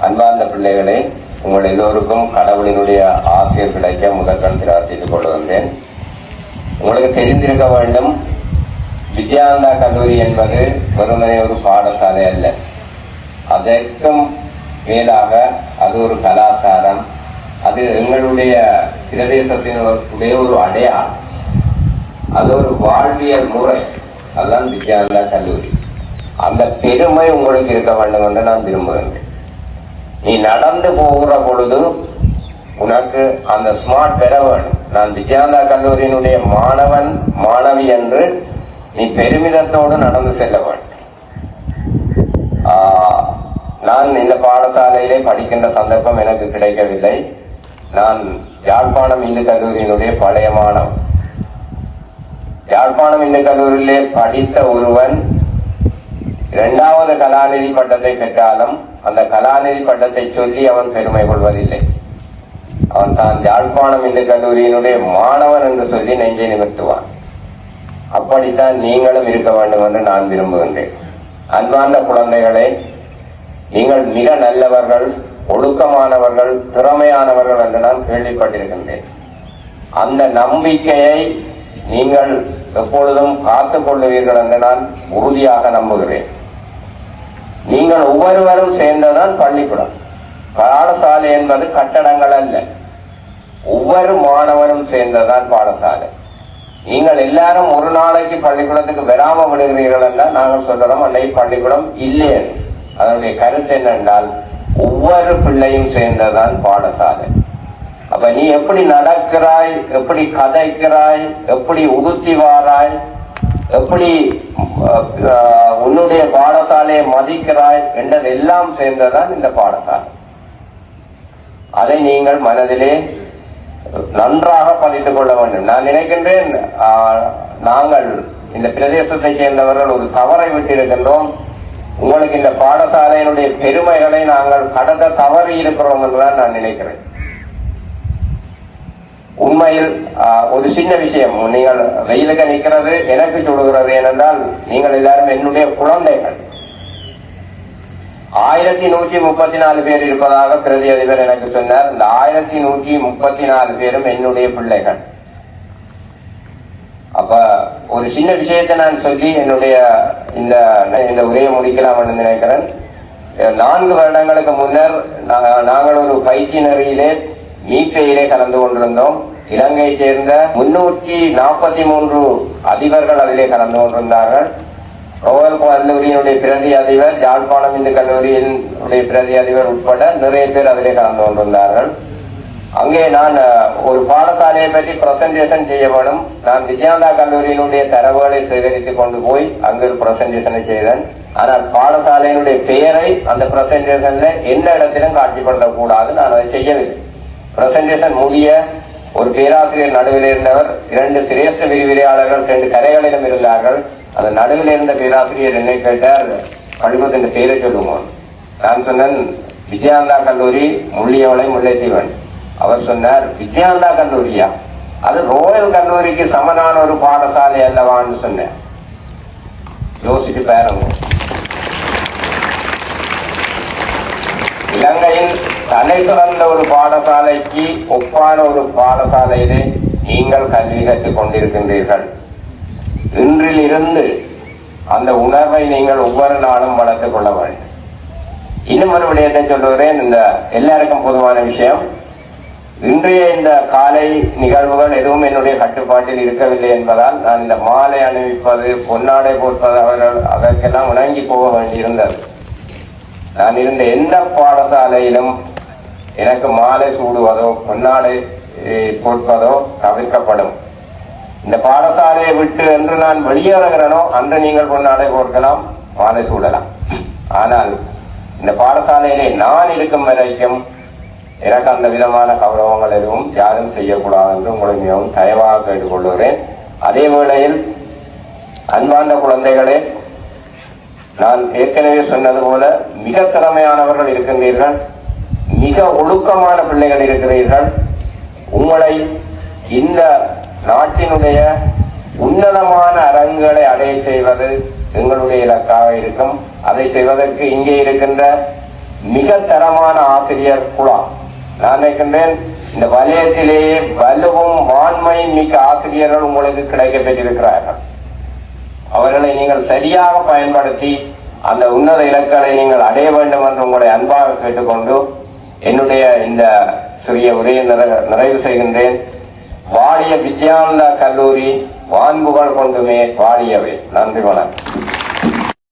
அன்பார்ந்த பிள்ளைகளே உங்கள் எல்லோருக்கும் கடவுளினுடைய ஆசிரியர் கிடைக்க முதற்கண் பிரார்த்தித்துக் கொண்டு வந்தேன். உங்களுக்கு தெரிந்திருக்க வேண்டும் வித்யானந்தா கல்லூரி என்பது வெறுமனே ஒரு பாடசாலை அல்ல. அதற்கும் மேலாக அது ஒரு கலாச்சாரம். அது எங்களுடைய பிரதேசத்தினுடைய ஒரு அடையாளம். அது ஒரு வாழ்வியல் முறை. அதுதான் வித்யானந்தா கல்லூரி. அந்த பெருமை உங்களுக்கு இருக்க வேண்டும் என்று நான் விரும்புகின்றேன். நீ நடந்து போகிற பொழுது உனக்கு அந்த ஸ்மார்ட் பெற நான் விஜயாந்தா கல்லூரியினுடைய மாணவன் மாணவி என்று நீ பெருமிதத்தோடு நடந்து செல்ல வேண்டும் நான் இந்த பாடசாலையிலே படிக்கின்ற சந்தர்ப்பம் எனக்கு கிடைக்கவில்லை. நான் யாழ்ப்பாணம் இந்து கல்லூரியினுடைய பழைய மாணவன். யாழ்ப்பாணம் இந்து கல்லூரியிலே படித்த ஒருவன் இரண்டாவது கலாநிதி பட்டத்தை பெற்றாலும் அந்த கலாநிதி பட்டத்தை சொல்லி அவன் பெருமை கொள்வதில்லை. அவன் தான் யாழ்ப்பாணம் இந்து கல்லூரியினுடைய மாணவன் என்று சொல்லி நெஞ்சை நிமித்துவான் அப்படித்தான் நீங்களும் இருக்க வேண்டும் என்று நான் விரும்புகின்றேன். அன்பார்ந்த குழந்தைகளே நீங்கள் மிக நல்லவர்கள் ஒழுக்கமானவர்கள் திறமையானவர்கள் என்று நான் கேள்விப்பட்டிருக்கின்றேன். அந்த நம்பிக்கையை நீங்கள் எப்பொழுதும் காத்துக் கொள்ளுவீர்கள் என்று நான் உறுதியாக நம்புகிறேன். நீங்கள் ஒவ்வொருவரும் சேர்ந்ததான் பள்ளிக்கூடம். பாடசாலை என்பது கட்டடங்கள் அல்ல. ஒவ்வொரு மாணவரும் சேர்ந்ததான் பாடசாலை. நீங்கள் எல்லாரும் ஒரு நாளைக்கு பள்ளிக்கூடத்துக்கு வராம விடுகிறீர்கள் என்றால் நாங்கள் சொல்றோம் அன்னைக்கு பள்ளிக்கூடம் இல்லை அதனுடைய கருத்து என்னென்றால் ஒவ்வொரு பிள்ளையும் சேர்ந்ததான் பாடசாலை. அப்ப நீ எப்படி நடக்கிறாய் எப்படி கதைக்கிறாய் எப்படி உடுத்தி வாராய் எப்படி உன்னுடைய பாடசாலையை மதிக்கிறாய் என்றதெல்லாம் சேர்ந்ததான் இந்த பாடசாலை. அதை நீங்கள் மனதிலே நன்றாக பதித்துக் கொள்ள வேண்டும். நான் நினைக்கின்றேன் நாங்கள் இந்த பிரதேசத்தை சேர்ந்தவர்கள் ஒரு தவறை விட்டிருக்கின்றோம். உங்களுக்கு இந்த பாடசாலையினுடைய பெருமைகளை நாங்கள் கடந்த தவறி இருக்கிறோம் என்றுதான் நான் நினைக்கிறேன். உண்மையில் ஒரு சின்ன விஷயம். நீங்கள் வெயிலுக்கு நிற்கிறது எனக்கு சொல்லுகிறது ஏனென்றால் நீங்கள் எல்லாரும் என்னுடைய குழந்தைகள். ஆயிரத்தி நூற்றி முப்பத்தி நாலு பேர் இருப்பதாக பிரதி அதிபர் எனக்கு சொன்னார். இந்த ஆயிரத்தி நூற்றி முப்பத்தி நாலு பேரும் என்னுடைய பிள்ளைகள். அப்ப ஒரு சின்ன விஷயத்தை நான் சொல்லி என்னுடைய இந்த இந்த உரையை முடிக்கலாம் என்று நினைக்கிறேன். நான்கு வருடங்களுக்கு முன்னர் நாங்கள் ஒரு பயிற்சி நெறியிலே மீட்பையிலே கலந்து கொண்டிருந்தோம். இலங்கையை சேர்ந்த முன்னூற்றி நாற்பத்தி மூன்று அதிபர்கள் அதிலே கலந்து கொண்டிருந்தார்கள். ரோயல் கல்லூரியினுடைய பிரதி அதிபர் யாழ்ப்பாணம் இந்து கல்லூரியினுடைய பிரதி அதிபர் உட்பட நிறைய பேர் அதிலே கலந்து கொண்டிருந்தார்கள். அங்கே நான் ஒரு பாடசாலையை பற்றி பிரசன்டேஷன் செய்ய வேணும். நான் விஜயானந்தா கல்லூரியினுடைய தரவுகளை சேகரித்து கொண்டு போய் அங்கு ஒரு பிரசன்டேஷனை செய்தேன். ஆனால் பாடசாலையினுடைய பெயரை அந்த பிரசன்டேஷன்ல எந்த இடத்திலும் காட்சிப்படுத்தக்கூடாது. நான் அதை செய்யவில்லை. பிரசன்டேஷன் முடிய ஒரு பேராசிரியர் நடுவில் இருந்தவர் இரண்டு சிரேஷ்ட விரிவிரையாளர்கள் ரெண்டு கரைகளிலும் இருந்தார்கள். அந்த நடுவில் இருந்த பேராசிரியர் என்னை கேட்டார் பள்ளிக்கூடத்தின் பேரை சொல்லுவோம் நான் சொன்னேன் விஜயானந்தா கல்லூரி முள்ளியவளை முல்லைத்தீவன். அவர் சொன்னார் விஜயாந்தா கல்லூரியா? அது ரோயல் கல்லூரிக்கு சமனான ஒரு பாடசாலை அல்லவான்னு சொன்னேன். யோசிச்சு பாருங்க. இலங்கை தலை சிறந்த ஒரு பாடசாலைக்கு ஒப்பான ஒரு பாடசாலையிலே நீங்கள் கல்வி கற்றுக் கொண்டிருக்கின்றீர்கள். இன்றிலிருந்து அந்த உணர்வை நீங்கள் ஒவ்வொரு நாளும் வளர்த்துக் கொள்ள வேண்டும். இன்னும் ஒரு விடயத்தை சொல்லுகிறேன். இந்த எல்லாருக்கும் பொதுவான விஷயம் இன்றைய இந்த காலை நிகழ்வுகள் எதுவும் என்னுடைய கட்டுப்பாட்டில் இருக்கவில்லை என்பதால் நான் இந்த மாலை அணிவிப்பது பொன்னாடை போர்ப்பது அவர்கள் அதற்கெல்லாம் உணங்கி போக வேண்டியிருந்தது. நான் இருந்த எந்த பாடசாலையிலும் எனக்கு மாலை சூடுவதோ பொன்னாடை கொடுப்பதோ தவிர்க்கப்படும். இந்த பாடசாலையை விட்டு என்று நான் வெளியேறுகிறேனோ அன்று நீங்கள் பொன்னாடை போர்க்கலாம் மாலை சூடலாம். ஆனால் இந்த பாடசாலையிலே நான் இருக்கும் வரைக்கும் எனக்கு அந்த விதமான கௌரவங்கள் எதுவும் யாரும் செய்யக்கூடாது என்று உங்களை மிகவும் தயவாக கேட்டுக்கொள்கிறேன். அதே வேளையில் அன்பார்ந்த குழந்தைகளே நான் ஏற்கனவே சொன்னது போல மிக திறமையானவர்கள் இருக்கின்றீர்கள். மிக ஒழுக்கமான பிள்ளைகள் இருக்கிறீர்கள். உங்களை இந்த நாட்டினுடைய உன்னதமான அரங்குகளை அடைய செய்வது எங்களுடைய இலக்காக இருக்கும். அதை செய்வதற்கு இங்கே இருக்கின்ற மிக தரமான ஆசிரியர் குழா. நான் நினைக்கின்றேன் இந்த வலயத்திலேயே வலுவும் வான்மையும் மிக்க ஆசிரியர்கள் உங்களுக்கு கிடைக்க பெற்றிருக்கிறார்கள் அவர்களை நீங்கள் சரியாக பயன்படுத்தி அந்த உன்னத இலக்குகளை நீங்கள் அடைய வேண்டும் என்று உங்களை அன்பாக கேட்டுக்கொண்டு என்னுடைய இந்த சிறிய உரையை நிறை- நிறைவு செய்கின்றேன். வாடிய வித்யானந்தா கல்லூரி வான்புகள் கொண்டுமே வாடியவை. நன்றி வணக்கம்.